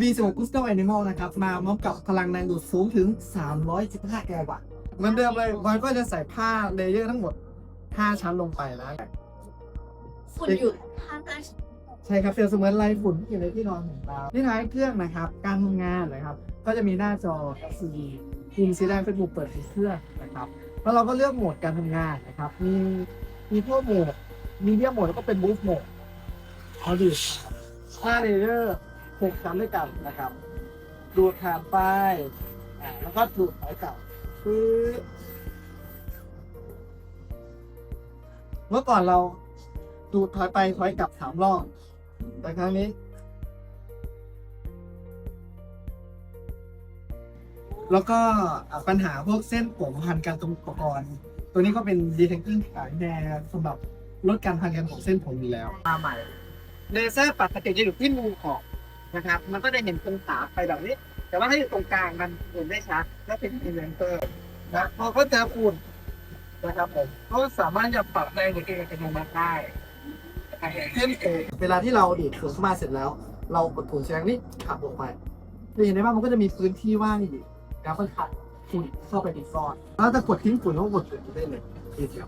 V16 Crystal Animal นะครับ มาพร้อมกับพลังแรงดูดสูงถึง 315 แกลวัตต์เหมือนเดิมเลยบอยก็จะใส่ผ้าเลเยอร์ทั้งหมด 5 ชั้นลงไปนะฝุ่นอยู่ข้างใต้ใช่ครับเปรียบเสมือนไรฝุ่นที่อยู่ในที่นอนของเราที่ท้ายเครื่องนะครับ การทำงานนะครับ ก็จะมีหน้าจอ LCD พิมพ์สีแดงเป็นปุ่มเปิดของเครื่องนะครับ แล้วเราก็เลือกโหมดการทำงานนะครับ มีมีพวกโหมดมีเดียโหมดแล้วก็เป็นบูฟโหมดเอาดูห้าเลเยอร์ หกชั้นด้วยกันนะครับดูดผ่านไปอ่าแล้วก็ดูดถอยกลับคือเมื่อก่อนเราดูดถอยไปถอยกลับสามรอบแต่ครั้งนี้ แล้วก็อะปัญหาพวกเส้นผมพันกันตรงอุปกรณ์ ตัวนี้ก็เป็น detecting ขายแดงสำหรับลดการพันกันของเส้นผมอยู่แล้วมาใหม่เลเซอร์ปกติจะอยู่ที่มุมขอบ นะครับ มันก็จะเห็นตรงตาไปแบบนี้ แต่ว่าถ้าอยู่ตรงกลางมันเห็นได้ชัดและเป็นอินเวนเตอร์นะพอเขาเจอฝุ่นนะครับผมเขาสามารถจะปรับได้ในเองอัตโนมัติได้เช่นเองเวลาที่เราดีดฝุ่นเข้ามาเสร็จแล้ว เรากดถุงแสงนี่ขับออกไปจะเห็นได้ว่ามันก็จะมีพื้นที่ว่างอยู่แล้วก็ขัดฝุ่นเข้าไปติดซ่อนแล้วจะกดทิ้งฝุ่นก็กดฝุ่นได้เลยทีเดียว